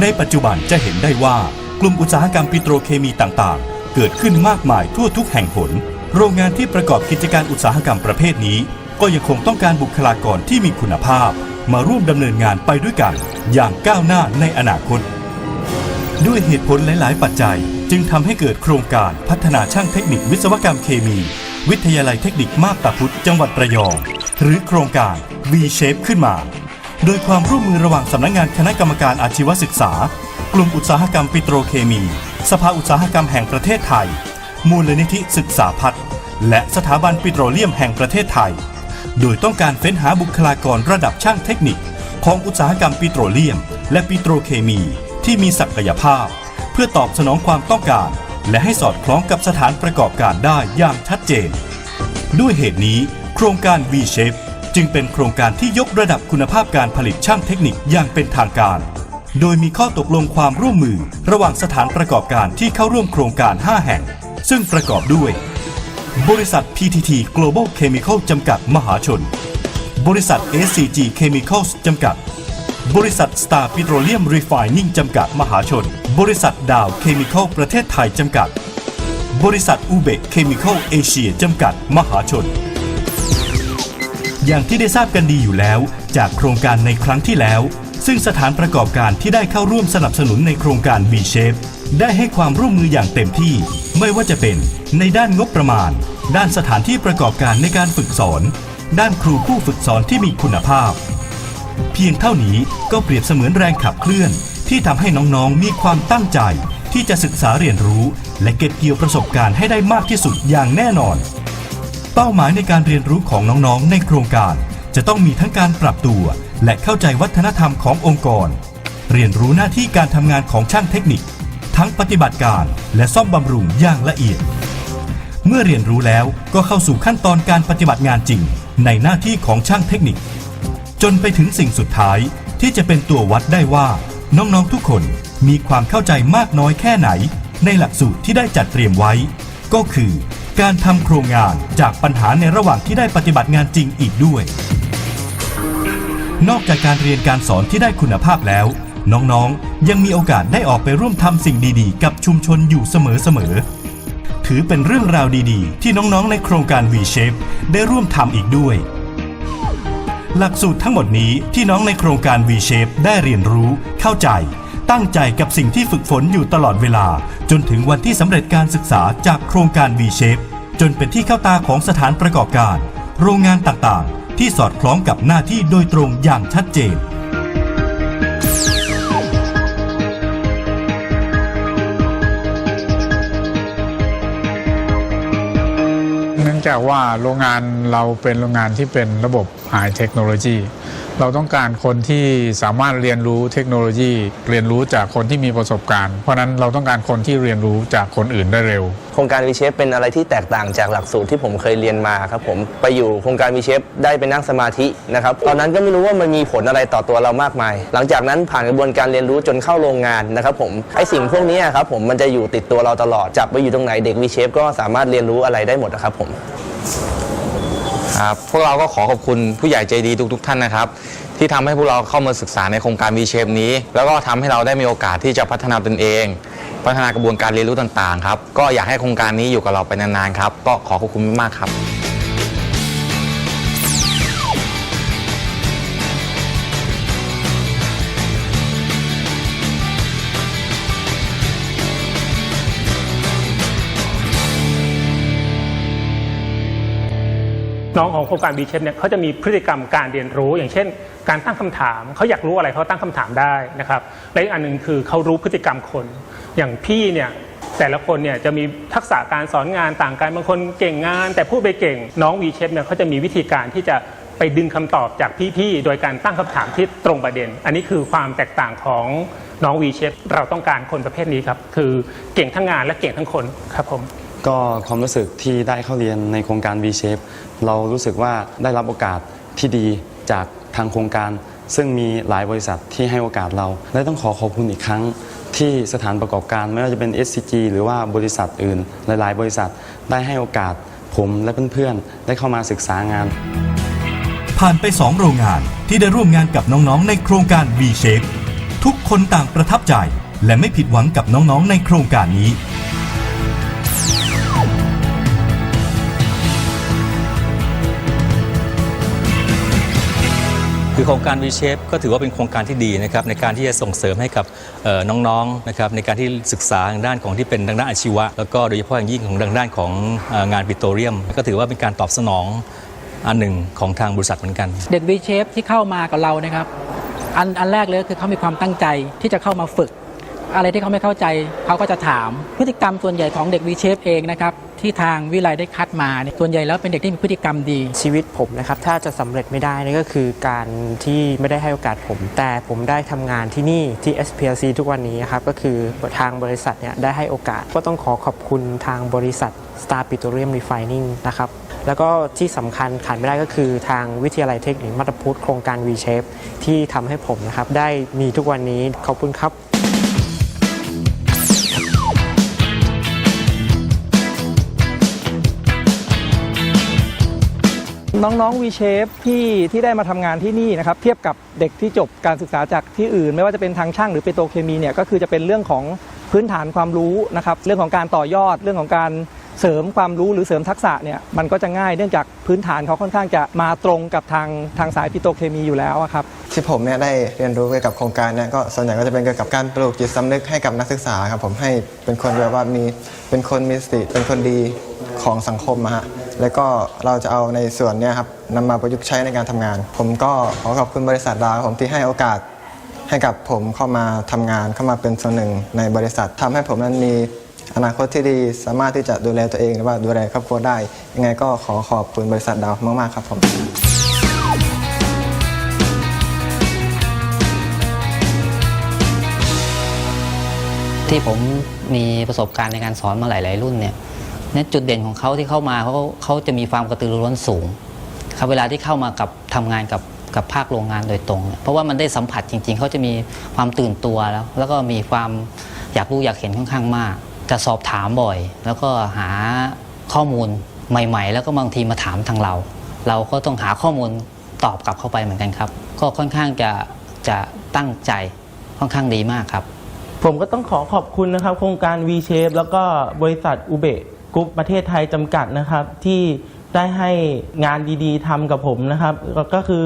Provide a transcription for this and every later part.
ในปัจจุบันจะเห็นได้ว่ากลุ่มอุตสาหกรรมปิโตรเคมีต่างๆ เกิดขึ้นมากมายทั่วทุกแห่งหน โรงงานที่ประกอบกิจการอุตสาหกรรมประเภทนี้ ก็ยังคงต้องการบุคลากรที่มีคุณภาพ มาร่วมดำเนินงานไปด้วยกัน อย่างก้าวหน้าในอนาคต ด้วยเหตุผลหลาย ๆ ปัจจัย จึงทำให้เกิดโครงการพัฒนาช่างเทคนิควิศวกรรมเคมี วิทยาลัยเทคนิคมาบตาพุธจังหวัดระยอง หรือโครงการ V-Shape ขึ้นมา โดยความร่วมมือระหว่างสำนักงานคณะกรรมการอาชีวศึกษา กลุ่มอุตสาหกรรมปิโตรเคมี สภาอุตสาหกรรมแห่งประเทศไทย มูลนิธิศึกษาพัฒน์และสถาบันปิโตรเลียมแห่งประเทศไทย โดยต้องการเฟ้นหาบุคลากรระดับช่างเทคนิค ของอุตสาหกรรมปิโตรเลียม และปิโตรเคมี ที่มีศักยภาพ เพื่อตอบสนองความต้องการ และให้สอดคล้องกับสถานประกอบการได้อย่างชัดเจน ด้วยเหตุนี้ โครงการ V-Shape จึงเป็นโครงการที่ยกระดับคุณภาพการผลิตช่างเทคนิคอย่างเป็นทางการ โดยมีข้อตกลงความร่วมมือระหว่างสถานประกอบการที่เข้าร่วมโครงการ 5 แห่ง ซึ่งประกอบด้วย บริษัท PTT Global Chemical จำกัดมหาชน บริษัท SCG Chemicals จำกัด บริษัท Star Petroleum Refining จำกัดมหาชน บริษัทดาวเคมีคอลประเทศไทยจำกัด บริษัทอูเบกเคมีคอลเอเชียจำกัด มหาชน อย่างที่ได้ทราบกันดีอยู่แล้ว จากโครงการในครั้งที่แล้ว ซึ่งสถานประกอบการที่ได้เข้าร่วมสนับสนุนในโครงการ V-Shape ได้ให้ความร่วมมืออย่างเต็มที่ ไม่ว่าจะเป็นในด้านงบประมาณ ด้านสถานที่ประกอบการในการฝึกสอน ด้านครูผู้ฝึกสอนที่มีคุณภาพ เพียงเท่านี้ก็เปรียบเสมือนแรงขับเคลื่อน ที่ทำให้น้องๆมีความตั้งใจ ที่จะศึกษาเรียนรู้ และเก็บเกี่ยวประสบการณ์ให้ได้มากที่สุดอย่างแน่นอน เป้าหมายในการเรียนรู้ของน้องๆ ในโครงการ จะต้องมีทั้งการปรับตัว และเข้าใจวัฒนธรรมขององค์กร เรียนรู้หน้าที่การทำงานของช่างเทคนิค ทั้งปฏิบัติการและซ่อมบำรุงอย่างละเอียด เมื่อเรียนรู้แล้วก็เข้าสู่ขั้นตอนการปฏิบัติงานจริง ในหน้าที่ของช่างเทคนิค จนไปถึงสิ่งสุดท้ายที่จะเป็นตัววัดได้ว่า น้องๆทุกคนมีความเข้าใจมากน้อยแค่ไหน ในหลักสูตรที่ได้จัดเตรียมไว้ ก็คือ การทำโครงงานจากปัญหาในระหว่างที่ได้ปฏิบัติงานจริงอีกด้วย นอกจากการเรียนการสอนที่ได้คุณภาพแล้ว น้องๆ ยังมีโอกาสได้ออกไปร่วมทำสิ่งดีๆ กับชุมชนอยู่เสมอๆ ถือเป็นเรื่องราวดีๆ ที่น้องๆ ในโครงการ V-Shape ได้ร่วมทำอีกด้วย หลักสูตรทั้งหมดนี้ที่น้องในโครงการ V-Shape ได้เรียนรู้เข้าใจ ตั้งใจกับสิ่งที่ฝึกฝนอยู่ตลอดเวลา จนถึงวันที่สำเร็จการศึกษาจากโครงการ V-Shape จนเป็นที่เข้าตาของสถานประกอบการ โรงงานต่างๆ ที่สอดคล้องกับหน้าที่โดยตรงอย่างชัดเจนเนื่องจากว่าโรงงาน เราเป็นโรงงานที่เป็นระบบ High Technology เราต้องการคนที่สามารถเรียนรู้เทคโนโลยี เรียนรู้จากคนที่มีประสบการณ์ เพราะฉะนั้นเราต้องการคนที่เรียนรู้จากคนอื่นได้เร็ว โครงการวีเชฟเป็นอะไรที่แตกต่างจากหลักสูตรที่ผมเคยเรียนมาครับผมไปอยู่โครงการวีเชฟได้ไปนั่งสมาธินะครับตอนนั้นก็ไม่รู้ว่ามันมีผลอะไรต่อตัวเรามากมาย หลังจากนั้นผ่านกระบวนการเรียนรู้จนเข้าโรงงานนะครับผมไอสิ่งพวกนี้ครับผมมันจะอยู่ติดตัวเราตลอดจับไปอยู่ตรงไหนเด็กวีเชฟก็สามารถเรียนรู้อะไรได้หมดนะครับผม ครับพวกเราก็ขอขอบคุณผู้ใหญ่ใจดีทุกๆท่านนะครับ ที่ทำให้พวกเราเข้ามาศึกษาในโครงการ V Shape นี้ แล้วก็ทำให้เราได้มีโอกาสที่จะพัฒนาตนเอง พัฒนากระบวนการเรียนรู้ต่างๆครับก็อยากให้โครงการนี้อยู่กับเราไปนานๆครับก็ขอขอบคุณมากๆครับ น้องของโครงการ B Shape เนี่ยเขาจะมีพฤติกรรมการเรียนรู้ อย่างเช่น การตั้งคำถามเขาอยากรู้อะไรเขาตั้งคำถามได้นะครับและอีกอันหนึ่งคือเขารู้พฤติกรรมคน อย่างพี่เนี่ยแต่ละคนเนี่ยจะมีทักษะการสอนงานต่างกันบางคนเก่งงาน แต่พูดไปเก่งน้อง V Shape เนี่ยเขาจะมีวิธีการที่จะไปดึงคำตอบจากพี่ๆ โดยการตั้งคำถามที่ตรงประเด็น อันนี้คือความแตกต่างของน้อง V Shape เราต้องการคนประเภทนี้ครับ คือเก่งทั้งงานและเก่งทั้งคนครับผม ก็ความรู้สึกที่ได้เข้าเรียนในโครงการ V-Shape เรารู้สึกว่าได้รับโอกาสที่ดีจากทางโครงการ ซึ่งมีหลายบริษัทที่ให้โอกาสเรา และต้องขอขอบคุณอีกครั้งที่สถานประกอบการไม่ว่าจะเป็น SCG หรือว่าบริษัทอื่น หลาย ๆ บริษัทได้ให้โอกาสผมและเพื่อน ๆ ได้เข้ามาศึกษางาน ผ่านไป 2 โรงงานที่ได้ร่วมงานกับน้อง ๆ ในโครงการ V-Shape ทุกคนต่างประทับใจ และไม่ผิดหวังกับน้อง ๆ ในโครงการนี้ คือโครงการ V-Shape ก็ถือว่าเป็นโครงการที่ดีนะครับในการที่จะส่งเสริมให้กับน้องๆนะครับในการที่ศึกษาทางด้านของที่เป็นทางด้านอาชีวะ แล้วก็โดยเฉพาะอย่างยิ่งของทางด้านของงานปิโตรเลียม ก็ถือว่าเป็นการตอบสนองอันหนึ่งของทางบริษัทเหมือนกัน เด็ก V Shape ที่เข้ามากับเรานะครับอันอันแรกเลยคือเขามีความตั้งใจที่จะเข้ามาฝึก อะไรที่เขาไม่เข้าใจเขาก็จะถามพฤติกรรมส่วนใหญ่ของเด็ก V Shape เองนะครับ ที่ทางวิไลได้คัดมาเนี่ยส่วนใหญ่แล้วเป็นเด็กที่มีพฤติกรรมดี ชีวิตผมนะครับถ้าจะสำเร็จไม่ได้นี่ก็คือการที่ไม่ได้ให้โอกาสผม แต่ผมได้ทำงานที่นี่ที่ SPLC ทุกวันนี้ครับก็คือทางบริษัทเนี่ยได้ให้โอกาส ก็ต้องขอขอบคุณทางบริษัท Star Petroleum Refining นะครับแล้วก็ที่สำคัญขาดไม่ได้ก็คือทางวิทยาลัยเทคนิคมัตตพุทธโครงการ V-Shape ที่ทำให้ผมนะครับได้มีทุกวันนี้ขอบคุณครับ น้องๆ V-Shape ที่ที่ได้มาทำงานที่นี่นะครับเทียบกับเด็กที่จบการศึกษาจากที่อื่น ไม่ว่าจะเป็นทางช่างหรือเปโตรเคมีเนี่ยก็คือจะเป็นเรื่องของพื้นฐานความรู้นะครับเรื่องของการต่อยอดเรื่องของการเสริมความรู้หรือเสริมทักษะเนี่ยมันก็จะง่ายเนื่องจากพื้นฐานเขาค่อนข้างจะมาตรงกับทางทางสายปิโตรเคมีอยู่แล้วอะครับ ที่ผมเนี่ยได้เรียนรู้เกี่ยวกับโครงการเนี่ยก็ส่วนใหญ่ก็จะเป็นเกี่ยวกับการปลูกจิตสำนึกให้กับนักศึกษาครับผมให้เป็นคนแบบว่ามีเป็นคนมีสติเป็นคนดีของสังคมอะฮะ แล้วก็เราจะเอาในส่วนนี้ครับนำมาประยุกต์ใช้ในการทำงาน ผมก็ขอขอบคุณบริษัทดาวผมที่ให้โอกาสให้กับผมเข้ามาทำงานเข้ามาเป็นส่วนหนึ่งในบริษัททำให้ผมนั้นมีอนาคตที่ดีสามารถที่จะดูแลตัวเองหรือว่าดูแลครอบครัวได้ ยังไงก็ขอขอบคุณบริษัทดาวมาก ๆ ครับผมที่ผมมีประสบการณ์ในการสอนมาหลาย ๆ รุ่นเนี่ย นี่ยจุดเด่นของเขาที่เข้ามาเขาเขาจะมีความกระตือรือร้นสูงครับเวลาที่เข้ามากับทำงานกับกับภาคโรงงานโดยตรงเนี่ยเพราะว่ามันได้สัมผัสจริง ๆ เขาจะมีความตื่นตัวแล้ว แล้วก็มีความอยากรู้อยากเห็นค่อนข้างมาก จะสอบถามบ่อย แล้วก็หาข้อมูลใหม่ ๆ แล้วก็บางทีมาถามทางเรา เราก็ต้องหาข้อมูลตอบกลับเข้าไปเหมือนกันครับ ก็ค่อนข้างจะจะตั้งใจค่อนข้างดีมากครับ ผมก็ต้องขอขอบคุณนะครับ โครงการ V-Shape แล้วก็บริษัทอุเบ กรุ๊ปประเทศไทยจำกัดนะครับ ที่ได้ให้งานดีๆทำกับผมนะครับก็ก็คือ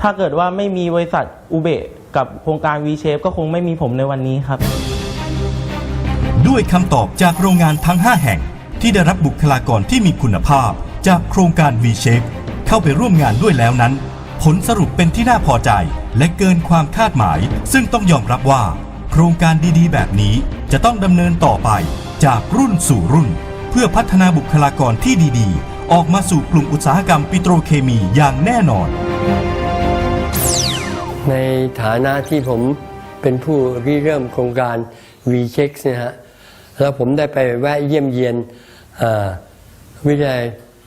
ถ้าเกิดว่าไม่มีบริษัทอุเบะกับโครงการ V-Shape ก็คงไม่มีผมในวันนี้ครับ ด้วยคำตอบจากโรงงานทั้ง 5 แห่ง ที่ได้รับบุคลากรที่มีคุณภาพ จากโครงการ V-Shape เข้าไปร่วมงานด้วยแล้วนั้น ผลสรุปเป็นที่น่าพอใจ และเกินความคาดหมาย ซึ่งต้องยอมรับว่า โครงการดีๆ แบบนี้จะต้องดำเนินต่อไปจากรุ่นสู่รุ่น เพื่อพัฒนาบุคลากรที่ดีๆ ออกมาสู่กลุ่มอุตสาหกรรมปิโตรเคมีอย่างแน่นอน ในฐานะที่ผมเป็นผู้ริเริ่มโครงการ V-Check นะฮะแล้วผมได้ไปแวะเยี่ยมเยียนวิทยาลัย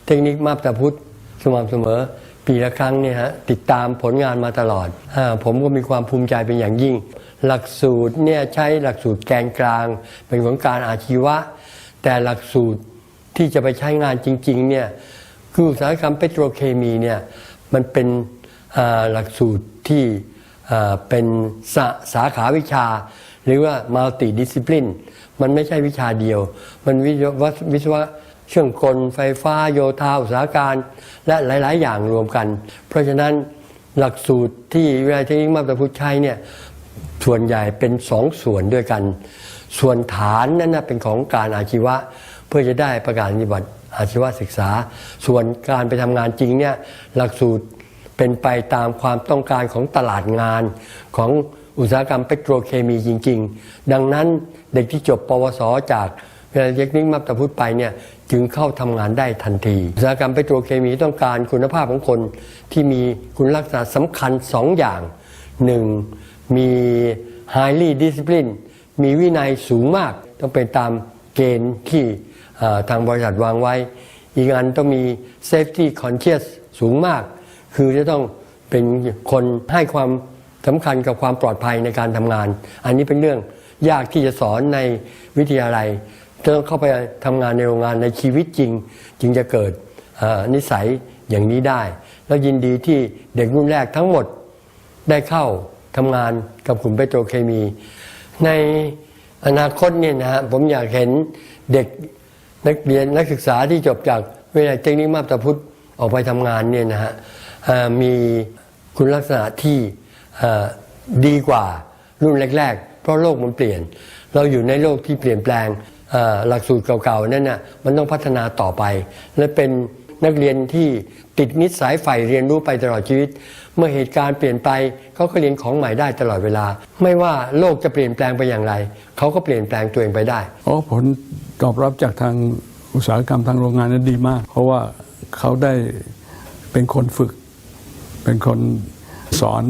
เทคนิคมาบตาพุทธสม่ำเสมอ ปีละครั้งเนี่ยฮะติดตามผลงานมาตลอดอผมก็มีความภูมิใจเป็นอย่างยิ่ง หลักสูตรเนี่ยใช้หลักสูตรแกนกลาง เป็นของการอาชีวะ แต่หลักสูตรที่จะไปใช้งานจริงๆเนี่ยคืออุตสาหกรรมเปโตรเคมีเนี่ยมันเป็นหลักสูตรที่เป็นสาสาขาวิชา หรือว่า multi discipline มันไม่ใช่วิชาเดียว มันวิศวะวิศวะเครื่องกลไฟฟ้าโยธาอุตสาหการและหลาย ๆ อย่างรวมกัน เพราะฉะนั้นหลักสูตรที่วิทยาลัยเทคนิคมาบตาพุทธใช้เนี่ยส่วนใหญ่เป็นสองส่วนด้วยกัน ส่วนฐานนั้นนะเป็นของการอาชีวะ เพื่อจะได้ประกาศนียบัตรอาชีวศึกษา ส่วนการไปทำงานจริงเนี่ยหลักสูตรเป็นไปตามความต้องการของตลาดงานของอุตสาหกรรมเปโตรเคมีจริง ๆ ดังนั้นเด็กที่จบปวสจากวิทยาลัยเทคนิคมับตาพุทธไปเนี่ยจึงเข้าทำงานได้ทันที อุตสาหกรรมเปโตรเคมีต้องการคุณภาพของคนที่มีคุณลักษณะสำคัญสองอย่างหนึ่งมี highly discipline มีวินัยสูงมากต้องเป็นตามเกณฑ์ที่ทางบริษัทวางไว้ อีกอันต้องมี safety conscious สูงมาก คือจะต้องเป็นคนให้ความสำคัญกับความปลอดภัยในการทำงาน อันนี้เป็นเรื่องยากที่จะสอนในวิทยาลัยต้องเข้าไปทำงานในโรงงานในชีวิตจริง จึงจะเกิดนิสัยอย่างนี้ได้ แล้วยินดีที่เด็กรุ่นแรกทั้งหมดได้เข้าทำงานกับกลุ่มเปโตรเคมี ในอนาคตเนี่ยนะฮะผมอยากเห็นเด็กนักเรียนนักศึกษาที่จบจากวิทยาลัยเทคนิคมาบตาพุธออกไปทำงานเนี่ยนะฮะมีคุณลักษณะที่ดีกว่ารุ่นแรก ๆ เพราะโลกมันเปลี่ยน เราอยู่ในโลกที่เปลี่ยนแปลงหลักสูตรเก่าๆนั่นน่ะมันต้องพัฒนาต่อไป และเป็นนักเรียนที่ ติดนิสัยใฝ่เรียนรู้ไปตลอดชีวิต เมื่อเหตุการณ์เปลี่ยนไปเขาก็เรียนของใหม่ได้ตลอดเวลา ไม่ว่าโลกจะเปลี่ยนแปลงไปอย่างไรเขาก็เปลี่ยนแปลงตัวเองไปได้อ๋อผลตอบรับจากทางอุตสาหกรรมทางโรงงานนั้นดีมาก เพราะว่าเขาได้เป็นคนฝึก เป็นคนสอน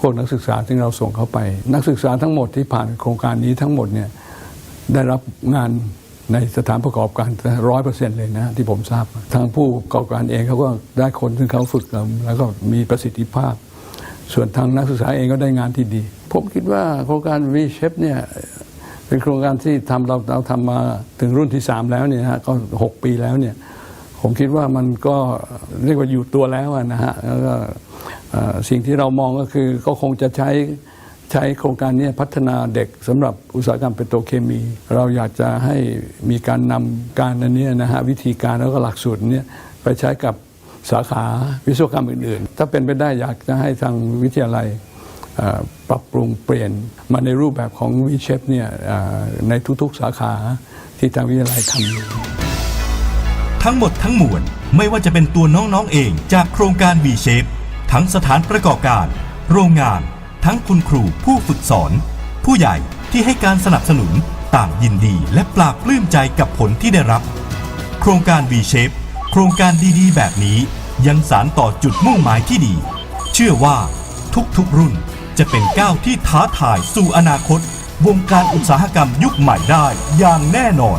พวกนักศึกษาที่เราส่งเขาไป นักศึกษาทั้งหมดที่ผ่านโครงการนี้ทั้งหมดเนี่ยได้รับงาน ในสถานประกอบการร้อยเปอร์เซ็นต์เลยนะที่ผมทราบ ทางผู้ประกอบการเองเขาก็ได้คนที่เขาฝึกแล้วก็มีประสิทธิภาพ ส่วนทางนักศึกษาเองก็ได้งานที่ดี ผมคิดว่าโครงการ v s h a p เนี่ยเป็นโครงการที่ทำเราเราทำมาถึงรุ่นที่ 3 แล้วเนี่ยฮะก็ 6 ปีแล้วเนี่ยผมคิดว่ามันก็เรียกว่าอยู่ตัวแล้วนะฮะแล้วก็สิ่งที่เรามองก็คือก็คงจะใช้ ช้โครงการนี้พัฒนาเด็กสำหรับอุตสาหกรรมเปโตรเคมี เราอยากจะให้มีการนำการอันนี้นะฮะวิธีการแล้วก็หลักสูตรนี้ไปใช้กับสาขาวิศวกรรมอื่น ๆ ถ้าเป็นไปได้อยากจะให้ทางวิทยาลัยปรับปรุงเปลี่ยนมาในรูปแบบของ v s h a p e เนี่ยในทุกๆสาขาที่ทางวิทยาลัยทำอยู่ทั้งหมดทั้งมวลไม่ว่าจะเป็นตัวน้องๆเองจากโครงการ V Shape ทั้งสถานประกอบการ โรงงาน ทั้งคุณครูผู้ฝึกสอน ผู้ใหญ่ที่ให้การสนับสนุนต่างยินดีและปลาบปลื้มใจกับผลที่ได้รับ โครงการ V Shape โครงการดีๆ แบบนี้ยังสารต่อจุดมุ่งหมายที่ดี เชื่อว่าทุกๆรุ่นจะเป็นก้าวที่ท้าทายสู่อนาคต วงการอุตสาหกรรมยุคใหม่ได้อย่างแน่นอน